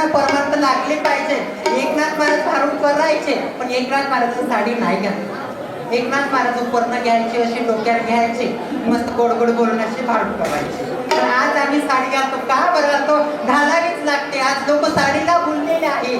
लोकांना परमार्थ लागले पाहिजे. एकनाथ महाराज भारूड करायचे पण एकनाथ महाराज साडी नाही घातली. एकनाथ महाराज उपरणं घ्यायचे अशी डोक्यात घ्यायचे मस्त गोड गोड बोलून असे भारूड करायचे तर आज आम्ही साडी घालतो. का बरं तो घालावीच लागते. आज लोक साडीला बोललेले आहे.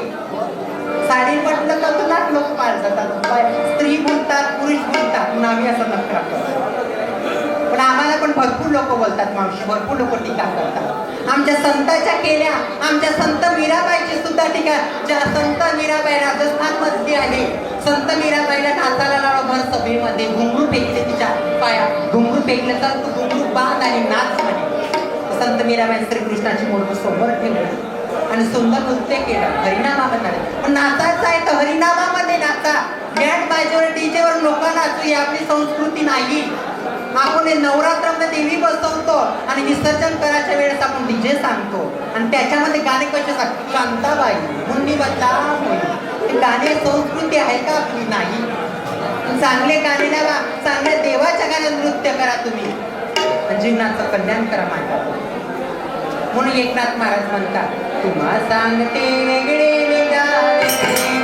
साडी म्हटलं तर तुला लोक पाळतात स्त्री बोलतात पुरुष बोलतात पण आम्ही असं नकार करतो. पण आम्हाला पण भरपूर लोक बोलतात मावशी. भरपूर लोक टीका करतात. आमच्या संतांच्या केल्या. आमच्या संत मीराबाईची सुद्धा ठिकाण ज्या संत मीराबाई राजस्थान मधली आहे संत मीराबाईला नाचायला लावला भर सभेमध्ये. घुंगरू फेकले तिच्या पाया. घुंगरू फेकले तर तू घुंगरू बांध आणि नाच म्हणे संत मीराबाई श्रीकृष्णाची मूर्ती समोर ठेवली. आणि सुंदर नृत्य केलं. हरिनामामध्ये पण नाचायचं आहे तर हरिनामामध्ये नाचा. बँड बाजेवर डीजेवर लोक नाचू ही आपली संस्कृती नाही. आपण हे नवरात्रामध्ये देवी बसवतो आणि विसर्जन करायच्या वेळेस आपण डीजे सांगतो. आणि त्याच्यामध्ये गाणे कसे सांगतो शांताबाई मुंडी बदला हे गाणे संस्कृती आहे का आपली? नाही. चांगले गाणे लावा चांगल्या देवाच्या गाण्यात नृत्य करा तुम्ही. जीवनाचं कल्याण करा माझ्या म्हणून एकनाथ महाराज म्हणतात तुम्हा सांगते वेगळे निघाले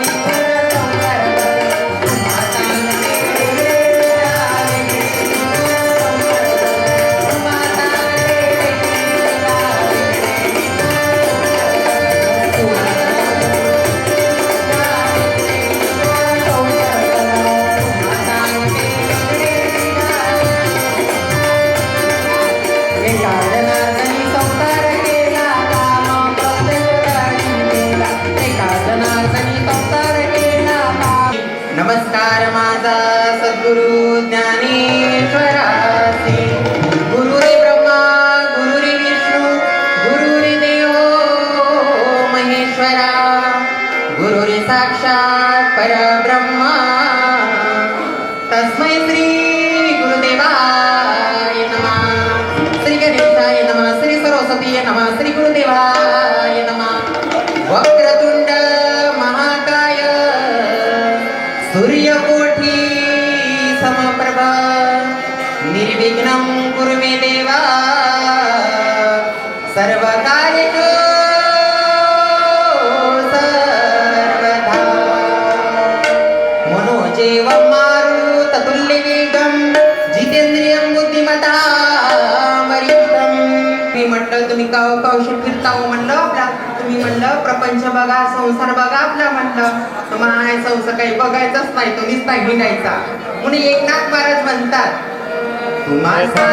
विघ्नं कुरु मे देवा सर्वकार्येषु सर्वदा जितेंद्रियं बुद्धिमता मी म्हटलं तुम्ही काव कावशी फिरता हो म्हणलं आपला तुम्ही म्हणलं प्रपंच बघा संसार बघा आपला म्हणलं. तर माय संसार काही बघायचाच नाही तो नुसता हिंडायचा म्हणून एकनाथ महाराज म्हणतात तुम्हाला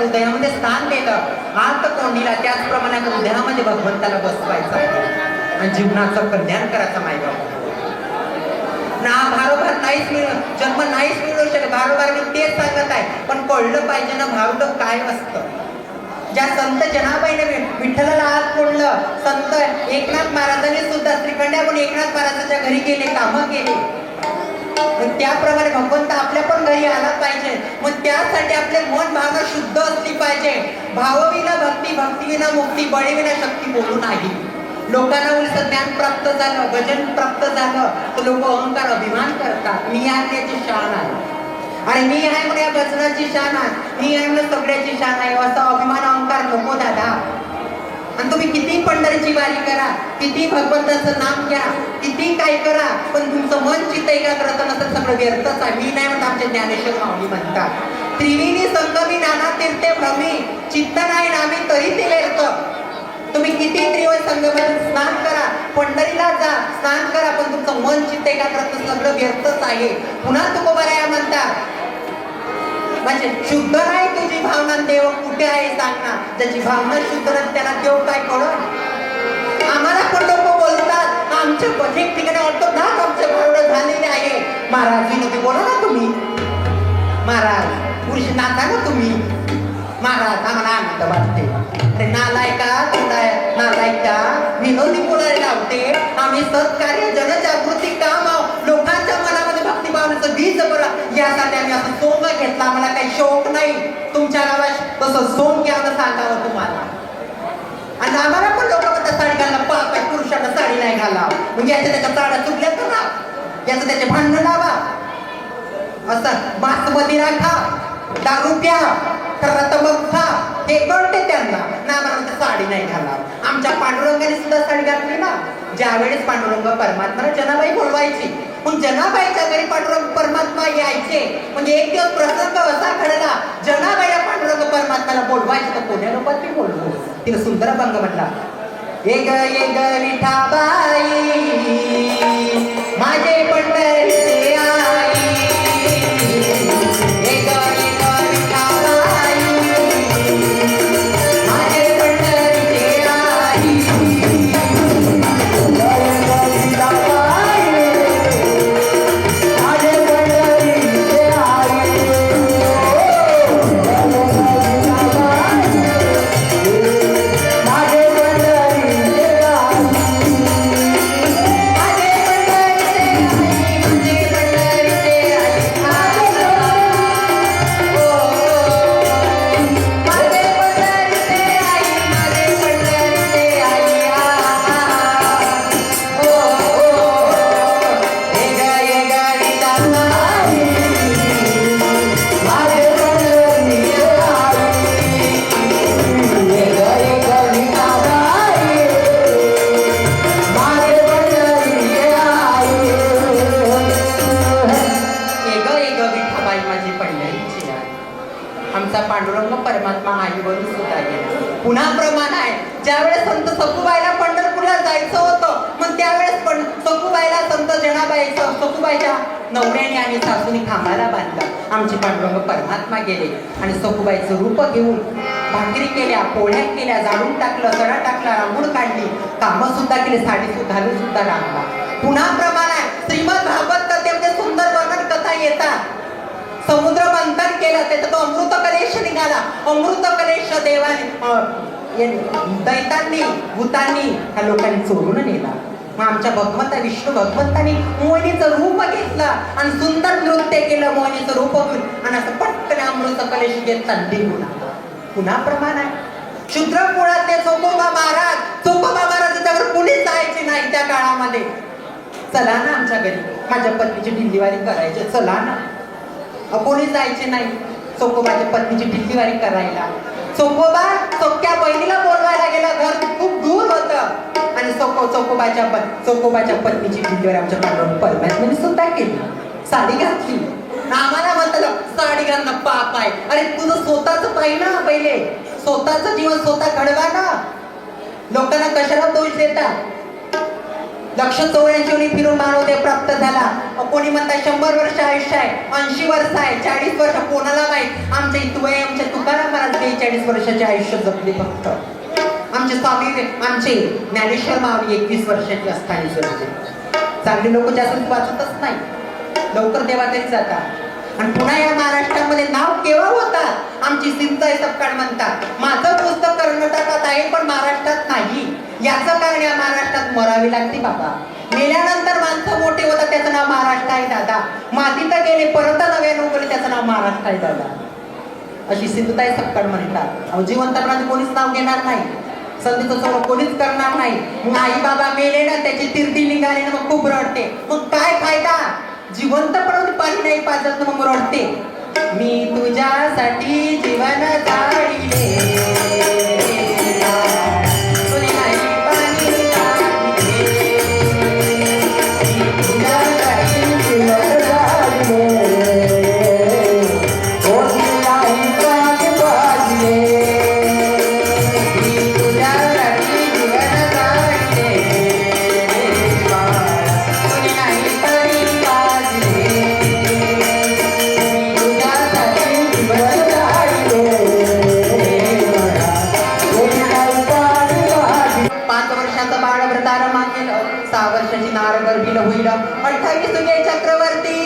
परमात्मा हृदयामध्ये स्थान देणं हात कोंडीला त्याचप्रमाणे हृदयामध्ये भगवंताला बसवायचं आणि जीवनाचं कल्याण करायचं माय बाबा ना भारोभार नाहीच मिळ जन्म नाहीच मिळू शकत. भारोभार मी तेच सांगत आहे. पण कळलं पाहिजे ना भावड काय असतं. ज्या संत जनाबाईने विठ्ठलाला आज कोंडलं संत एकनाथ महाराजांनी सुद्धा श्रीखंड्याहून एकनाथ महाराजांच्या घरी गेले कामं केले. मग त्याप्रमाणे भगवंत आपल्या पण घरी आला पाहिजे. मग त्यासाठी आपले मन भावना शुद्ध असली पाहिजे. भावविना भक्ती भक्तीविना मुक्ती बळीविना शक्ती बोलू नाही. लोकांना उलट ज्ञान प्राप्त झालं भजन प्राप्त झालं. तर लोक अहंकार अभिमान करतात. मी आहे त्याची शान आहे. आणि मी आहे म्हणून या भजनाची शान आहे. मी आहे म्हणून सगळ्याची शान आहे. असा अभिमान अहंकार नको दादा. आणि तुम्ही किती पंढरीची वारी करा किती भगवंताचं नाम घ्या किती काय करा पण तुमचं मन चित्त एकाग्रता नसेल सगळं व्यर्थच आहे मी नाही म्हणत आमचे ज्ञानेश्वर माऊली म्हणतात. त्रिवेणी संगमी नाना तीर्थे भ्रमी चित्त नाही नामी तरी ते व्यर्थ. तुम्ही किती त्रिवळ संगमात स्नान करा पंढरीला जा स्नान करा पण तुमचं मन चित्त एकाग्रता सगळं व्यर्थच आहे. पुन्हा तुकोबाराया म्हणतात म्हणजे शुद्ध नाही तुझी भावना देव कुठे आहे सांग ना ज्याची भावना शुद्ध नाही त्याला देव काय कळत? आम्हाला पण लोक बोलतात आमचे अनेक ठिकाणी वाटतो ना आमचे भावडं झालेले आहे. महाराज विनोदी बोला ना तुम्ही. महाराज पुरुष नाता ना तुम्ही. महाराज आम्हाला आनंद वाटते. ते नालायका नालाय नालायका विनोदी बोलायला लावते. आम्ही सत्कार्य जनजागृती यासाठी आम्ही असं सोंग घेतला. आम्हाला काही शौक नाही. तुमच्या गावात तसं सोंग घ्यावं सांगावं तुम्हाला. आणि आम्हाला पण लोक म्हणतात साडी घालणं पाप आहे पुरुषांना साडी नाही घाला म्हणजे याच्या त्याच्या साड्या चुकल्या तर ना. याचं त्याचे भांडण लावा. असं बासमती राखा दारू प्या खरं मग खा. हे कळते त्यांना. ना आम्हाला साडी नाही घाला आमच्या पांडुरंगाने सुद्धा साडी घातली ना. ज्यावेळेस पांडुरंग परमात्मा जनाबाई बोलवायची मग जनाबाईच्या घरी पांडुरंग परमात्मा यायचे. म्हणजे एक दिवस प्रसंग असा घडला जनाबाई पांडुरंग परमात्माला बोलवायचे तर कोण्या लोकांनी बोलवो तिने सुंदर भंग म्हटला एक एक विठाबाई माझे पंढरी पुन्हा प्रमाण आहे. ज्यावेळेस संत सखूबाईला पंढरपूरला जायचं होतं मग त्यावेळेस पण सखूबाईला संत जनाबाई सखूबाईच्या नवऱ्याने आणि सासूने खांबाला बांधलं. आमचे पांडुरंग परमात्मा गेले आणि सखूबाईचं रूप घेऊन भाकरी केल्या पोळ्या केल्या जाळून टाकलं सडा टाकला रांगूळ काढली कामं सुद्धा केली साडी सुद्धा सुद्धा रांगला. पुन्हा प्रमाण आहे. श्रीमद भागवत कथेमध्ये सुंदर वर्णन कथा येतात. समुद्र मंथन केलं त्याचा तो अमृत कलेश निघाला अमृत कलेश देवाने दैतांनी भूतांनी ह्या लोकांनी चोरून नेला. मग आमच्या भगवंता विष्णू भगवंतानी मोहिनीचं रूप घेतलं आणि सुंदर नृत्य केलं मोहिनीचं रूप घेऊन. आणि असं पटकन अमृत कलेश घेत चालली पुन्हा. पुन्हा प्रमाण आहे. शूद्र कुळातले चोकोबा महाराज चोकोबा महाराज त्यावर कुणीच जायचे नाही त्या काळामध्ये. चला ना आमच्या घरी. माझ्या पत्नीची डिलिव्हरी करायची. चला ना. कोणी जायचे नाही. चोकोबाच्या पत्नीची डिलिव्हरी करायला. चोकोबा चोक्या बहिणीला बोलवायला गेला. घर खूप दूर होतं. आणि चोको चोकोबाच्या चोकोबाच्या पत्नीची डिलिव्हरी आमच्या पांडुरंग परमात्म्याने सुद्धा केली. साडी घातली. आम्हाला म्हणतात साडी घालणं पाप आहे. अरे तुझं स्वतःच पाहिजे ना पहिले. स्वतःच जीवन स्वतः घडवा ना. लोकांना कशाला दोष देतात लक्ष चौऱ्याऐंशी फिरून मानवते प्राप्त झाला कोणी म्हणतात शंभर वर्ष आयुष्य आहे ऐंशी वर्ष आहे चाळीस वर्ष कोणाला नाही आमच्या इतवय आमच्या तुकाराम महाराज बेचाळीस वर्षाचे आयुष्य जपले फक्त. आमचे स्वामी आमचे ज्ञानेश्वर माऊली एकवीस वर्षाची असताना जगले चांगले लोक जास्त वाचतच नाही. लवकर देवातरी जातात. आणि पुन्हा या महाराष्ट्रामध्ये नाव केव्हा होतात. आमची सिंचाई सपकाळ म्हणतात. माझं पुस्तक कर्नाटकात आहे पण महाराष्ट्रात नाही. याचं कारण या महाराष्ट्रात मरावी लागते बाबा. मेल्यानंतर माणसं मोठे होतात त्याचं नाव महाराष्ट्र आहे दादा मातीत गेले परत नव्या नोकरी त्याचं नाव महाराष्ट्र आहे दादा. अशी सिंधुताई सपकाळ म्हणतात. अहो जिवंतपणाचे कोणीच नाव घेणार नाही. संधीचं सोडं कोणीच करणार नाही. मग आई बाबा मेले ना त्याची तिरती निघाली ना मग खूप रडते. मग काय फायदा? जिवंत पण पाणी नाही पाजत मग रडते. मी तुझ्यासाठी जीवन जाळीले. राधाई सुजय चक्रवर्ती.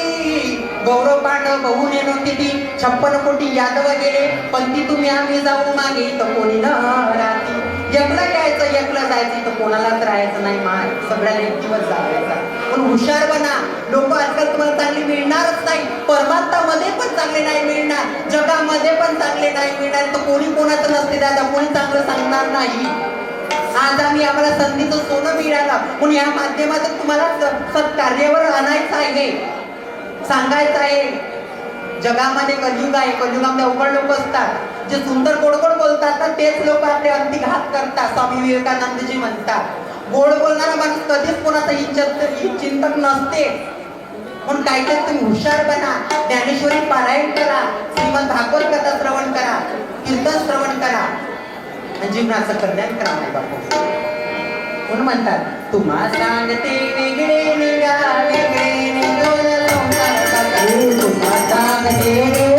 गौरव पांडव बहू नेनो किती छप्पन कोटी यादव गेले पण ती तुम्ही आम्ही जाऊन मागे तर कोणी न राहती. एकला यायचं एकला जायचं तर कोणालाच राहायचं नाही मार सगळ्याला एक दिवस जायचा पण हुशार बना. लोक आजकाल तुम्हाला चांगली मिळणारच नाही. परमात्मामध्ये पण चांगले नाही मिळणार. जगामध्ये पण चांगले नाही मिळणार. तर कोणी कोणाचं नसते दादा. कोणी चांगलं सांगणार नाही. आज आम्ही आम्हाला संधीचं सोनं मिळालं. म्हणून या माध्यमातून तुम्हाला सत्कार्यावर आणायचं आहे. सांगायचं आहे. जगामध्ये कलयुग आहे. कलयुगामध्ये अवघड लोक असतात. जे सुंदर गोड गोड बोलतात ना तेच लोक आपले अंती घात करतात. स्वामी विवेकानंदजी म्हणतात. गोड बोलणारा माणूस कधीच कोणाचा इच्छित चिंतक नसते. पण काही काही तुम्ही हुशार बना. ज्ञानेश्वरी पारायण करा. श्रीमद भागवत कथा श्रवण करा. कीर्तन श्रवण करा. आणि जीवनाचं कल्याण करा नाही बापू. म्हणून म्हणतात? तुम्हा सांगते वेगळे निघा वेगळे तुम्हा सांगते